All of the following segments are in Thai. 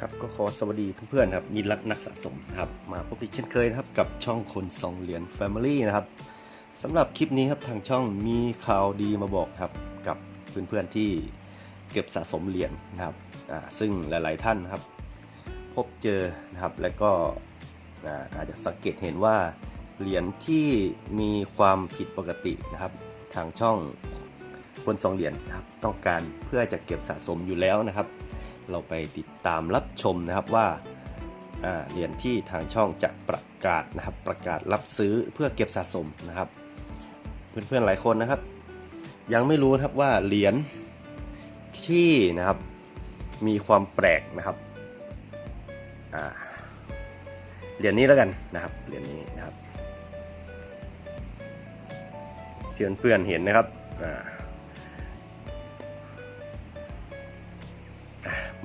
ครับก็ขอสวัสดีเพื่อนๆครับมีรักนักสะสมนะครับมาพบอีกเช่นเคยนะครับกับช่องคนสองเหรียญ Family นะครับสำหรับคลิปนี้ครับทางช่องมีข่าวดีมาบอกครับกับเพื่อนๆที่เก็บสะสมเหรียญนะครับอ่าซึ่งหลายๆท่านครับ พบเจอนะครับและก็อ่าอาจจะสังเกตเห็นว่าเหรียญที่มีความผิดปกตินะครับ ทางช่องคนสองเหรียญนะครับต้องการเพื่อจะเก็บสะสมอยู่แล้วนะครับ เราไปติดตามรับชมนะครับว่าเหรียญที่ทางช่องจะประกาศนะครับ ประกาศรับซื้อเพื่อเก็บสะสมนะครับ เพื่อนๆหลายคนนะครับ ยังไม่รู้ครับว่าเหรียญที่นะครับมีความแปลกนะครับเหรียญนี้แล้วกันนะครับเหรียญนี้นะครับเชื่อเพื่อนๆเห็นนะครับอ่า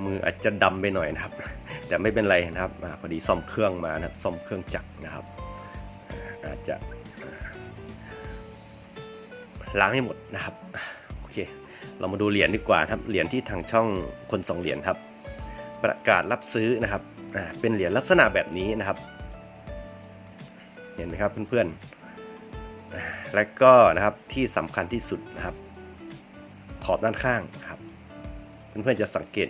มืออาจจะดำไปหน่อยนะครับ แต่ไม่เป็นไรนะครับพอดีซ่อมเครื่องมานะครับซ่อมเครื่องจักรนะครับ อาจจะล้างให้หมดนะครับโอเค เรามาดูเหรียญดีกว่าครับเหรียญที่ทางช่องคนสองเหรียญครับ ประกาศรับซื้อนะครับเป็นเหรียญลักษณะแบบนี้นะครับ เห็นไหมครับเพื่อนๆอ่าและก็นะครับที่สำคัญที่สุดนะครับ ขอบด้านข้างนะครับ เพื่อนๆจะสังเกต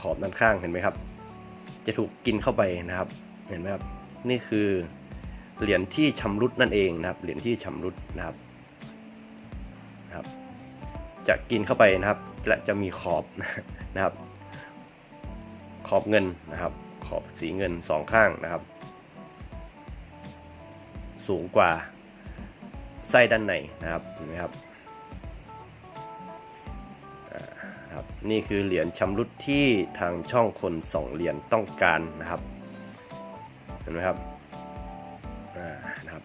ขอบด้านข้างเห็นไหมครับ จะถูกกินเข้าไปนะครับ เห็นไหมครับ นี่คือเหรียญที่ชำรุดนั่นเองนะครับ เหรียญที่ชำรุดนะครับนะครับ จะกินเข้าไปนะครับ และจะมีขอบนะครับ ขอบเงินนะครับ ขอบสีเงินสองข้างนะครับ สูงกว่าไส้ด้านในนะครับเห็นไหมครับ นี่คือเหรียญชำรุดที่ทางช่องคนสองเหรียญต้องการนะครับ เห็นไหมครับนะครับ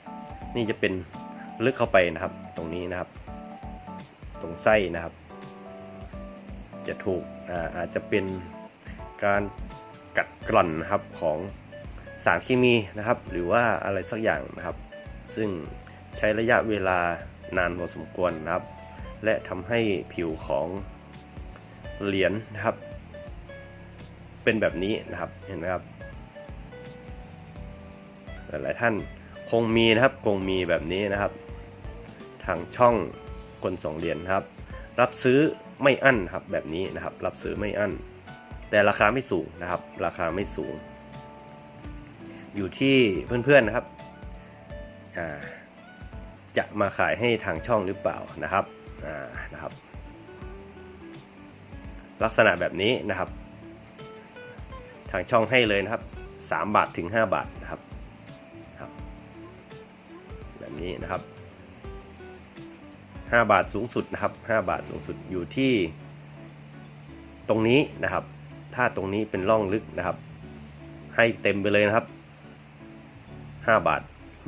นี่จะเป็นลึกเข้าไปนะครับ ตรงนี้นะครับ ตรงไส้นะครับ จะถูกอาอาจจะเป็นการกัดกร่อนนะครับของสารเคมีนะครับ หรือว่าอะไรสักอย่างนะครับ ซึ่งใช้ระยะเวลานานพอสมควรนะครับ และทำให้ผิวของ เหรียญนะครับ เป็นแบบนี้นะครับเห็นไหมครับหลายท่านคงมีนะครับคงมีแบบนี้นะครับ ทางช่องคนสองเหรียญนครับ รับซื้อไม่อั้นครับแบบนี้นะครับ รับซื้อไม่อั้น แต่ราคาไม่สูงนะครับ ราคาไม่สูง อยู่ที่เพื่อนๆนะครับจะมาขายให้ทางช่องหรือเปล่านะครับนะครับ ลักษณะแบบนี้นะครับ ทางช่องให้เลยนะครับ 3 บาทถึง 5 บาทนะครับครับ แบบนี้นะครับ 5 บาทสูงสุดนะครับ 5 บาทสูงสุดอยู่ที่ตรงนี้นะครับ ถ้าตรงนี้เป็นร่องลึกนะครับ ให้เต็มไปเลยนะครับ 5 บาท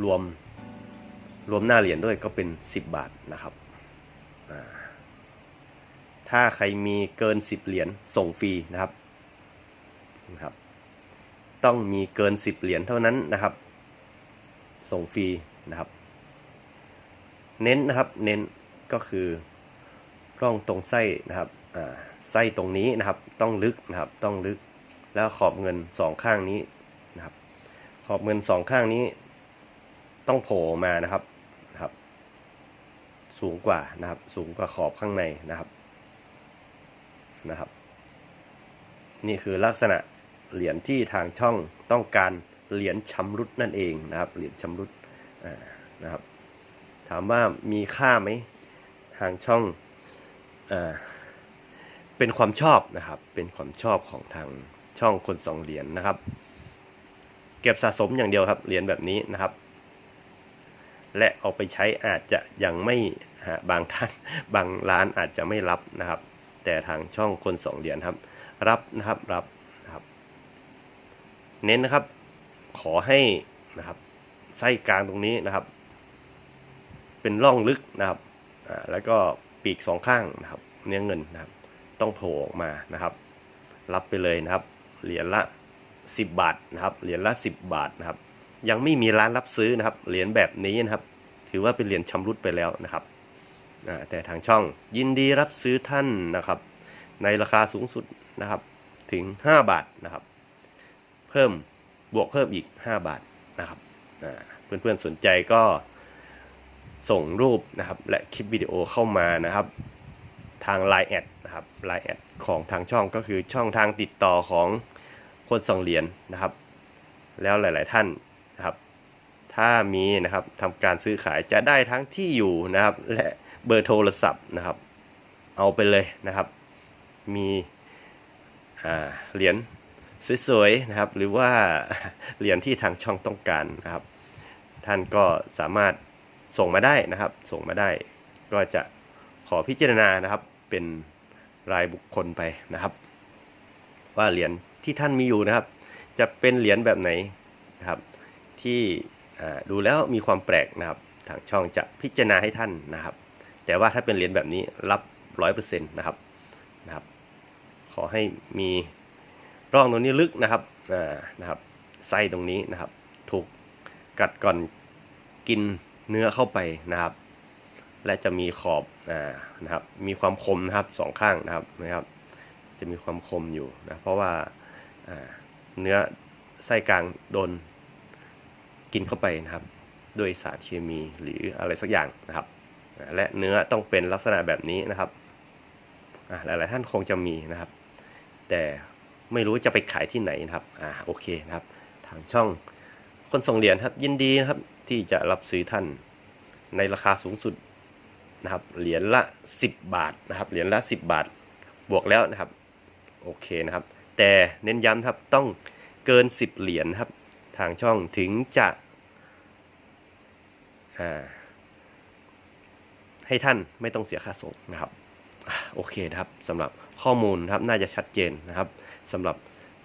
รวมรวมหน้าเหรียญด้วยก็เป็น 10 บาทนะครับอ่า ถ้าใครมีเกิน 10 เหรียญส่งฟรีนะครับนะครับ ต้องมีเกิน 10 เหรียญเท่านั้นนะครับ ส่งฟรีนะครับ เน้นนะครับเน้นก็คือร่องตรงไส้นะครับไส้ตรงนี้นะครับ ต้องลึกนะครับ ต้องลึกแล้วขอบเงินสองข้างนี้นะครับ ขอบเงินสองข้างนี้ ต้องโผล่มานะครับนะครับ สูงกว่านะครับ สูงกว่าขอบข้างในนะครับ นะครับ นี่คือลักษณะเหรียญที่ทางช่องต้องการเหรียญชำรุดนั่นเองนะครับ เหรียญชำรุดอ่านะครับ ถามว่ามีค่าไหมทางช่องอเป็นความชอบนะครับ เป็นความชอบของทางช่องคนสองเหรียญนะครับ เก็บสะสมอย่างเดียวครับ เหรียญแบบนี้นะครับ และเอาไปใช้อาจจะยังไม่บางท่านบางร้านอาจจะไม่รับนะครับ แต่ทางช่องคนสองเหรียญครับ รับนะครับรับนะครับเน้นนะครับ ขอให้นะครับไส้กลางตรงนี้นะครับ เป็นร่องลึกนะครับอ่าแล้วก็ปีกสองข้างนะครับ เนื้อเงินนะครับ ต้องโผล่ออกมานะครับ รับไปเลยนะครับ เหรียญละ 10 บาทนะครับเหรียญละ 10 บาทนะครับ ยังไม่มีร้านรับซื้อนะครับเหรียญแบบนี้นะครับ ถือว่าเป็นเหรียญชำรุดไปแล้วนะครับ แต่ทางช่องยินดีรับซื้อท่านนะครับ ในราคาสูงสุดนะครับถึง 5 บาทนะครับ เพิ่มบวกเพิ่มอีก 5 บาทนะครับอ่าเพื่อนๆสนใจก็ส่งรูปนะครับและคลิปวิดีโอเข้ามานะครับ ทาง Line แอดนะครับ Line แอดของทางช่องก็คือช่องทางติดต่อของคนส่งเหรียญนะครับ แล้วหลาย ๆท่านนะครับ ถ้ามีนะครับทำการซื้อขายจะได้ทั้งที่อยู่นะครับ และ เบอร์โทรศัพท์นะครับ เอาไปเลยนะครับ มีเหรียญสวยๆนะครับ หรือว่าเหรียญที่ทางช่องต้องการนะครับ ท่านก็สามารถส่งมาได้นะครับ ส่งมาได้ ก็จะขอพิจารณานะครับเป็นรายบุคคลไปนะครับ ว่าเหรียญที่ท่านมีอยู่นะครับ จะเป็นเหรียญแบบไหนนะครับ ที่ดูแล้วมีความแปลกนะครับ ทางช่องจะพิจารณาให้ท่านนะครับ แต่ว่าถ้าเป็นเหรียญแบบนี้รับร้อยเปอร์เซ็นต์นะครับนะครับ ขอให้มีร่องตรงนี้ลึกนะครับอ่านะครับไส้ตรงนี้นะครับ ถูกกัดก่อนกินเนื้อเข้าไปนะครับ และจะมีขอบอ่านะครับ มีความคมนะครับสองข้างนะครับนะครับ จะมีความคมอยู่นะเพราะว่าอ่าเนื้อไส้กลางโดนกินเข้าไปนะครับ ด้วยสารเคมีหรืออะไรสักอย่างนะครับ และเนื้อต้องเป็นลักษณะแบบนี้นะครับอ่าหลายๆท่านคงจะมีนะครับ แต่ไม่รู้จะไปขายที่ไหนนะครับอ่าโอเคนะครับ ทางช่องคนส่งเหรียญครับ ยินดีนะครับที่จะรับซื้อท่านในราคาสูงสุดนะครับ เหรียญละ 10 บาทนะครับ เหรียญละ 10 บาท บวกแล้วนะครับ โอเคนะครับ แต่เน้นย้ำครับต้องเกิน 10 เหรียญครับ ทางช่องถึงจะอ่า ให้ท่านไม่ต้องเสียค่าส่งนะครับโอเคนะครับสำหรับข้อมูลนะครับน่าจะชัดเจนนะครับสำหรับ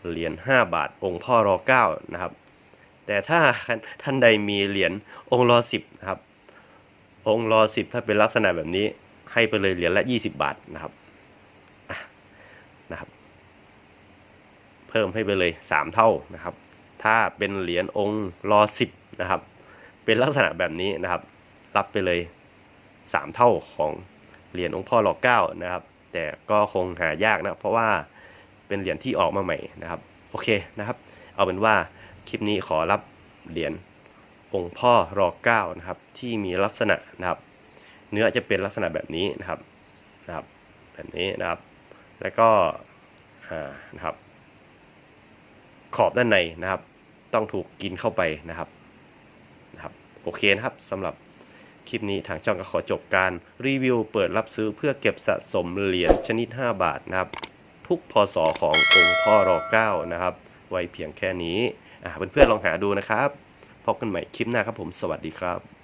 เหรียญ5บาทองค์พ่อรอ9นะครับ แต่ถ้าท่านใดมีเหรียญองค์รอ10นะครับ องค์รอ10 ถ้าเป็นลักษณะแบบนี้ให้ไปเลยเหรียญละ 20 บาทนะครับนะครับ เพิ่มให้ไปเลย 3 เท่านะครับ ถ้าเป็นเหรียญองค์รอ10นะครับ เป็นลักษณะแบบนี้นะครับ รับไปเลย สามเท่าของเหรียญองค์พ่อหลอกเก้านะครับ แต่ก็คงหายากนะ เพราะว่าเป็นเหรียญที่ออกมาใหม่นะครับ โอเคนะครับ เอาเป็นว่าคลิปนี้ขอรับเหรียญองค์พ่อรอเก้านะครับ ที่มีลักษณะนะครับ เนื้อจะเป็นลักษณะแบบนี้นะครับนะครับ แบบนี้นะครับ แล้วก็อ่านะครับ ขอบด้านในนะครับ ต้องถูกกินเข้าไปนะครับนะครับ โอเคนะครับสำหรับ คลิปนี้ทางช่องก็ขอจบการรีวิวเปิดรับซื้อเพื่อเก็บสะสมเหรียญชนิด 5 บาทนะครับทุกพศขององค์พ่อรอ9นะครับ ไว้เพียงแค่นี้เพื่อนๆลองหาดูนะครับพบกันใหม่คลิปหน้าครับผมสวัสดีครับ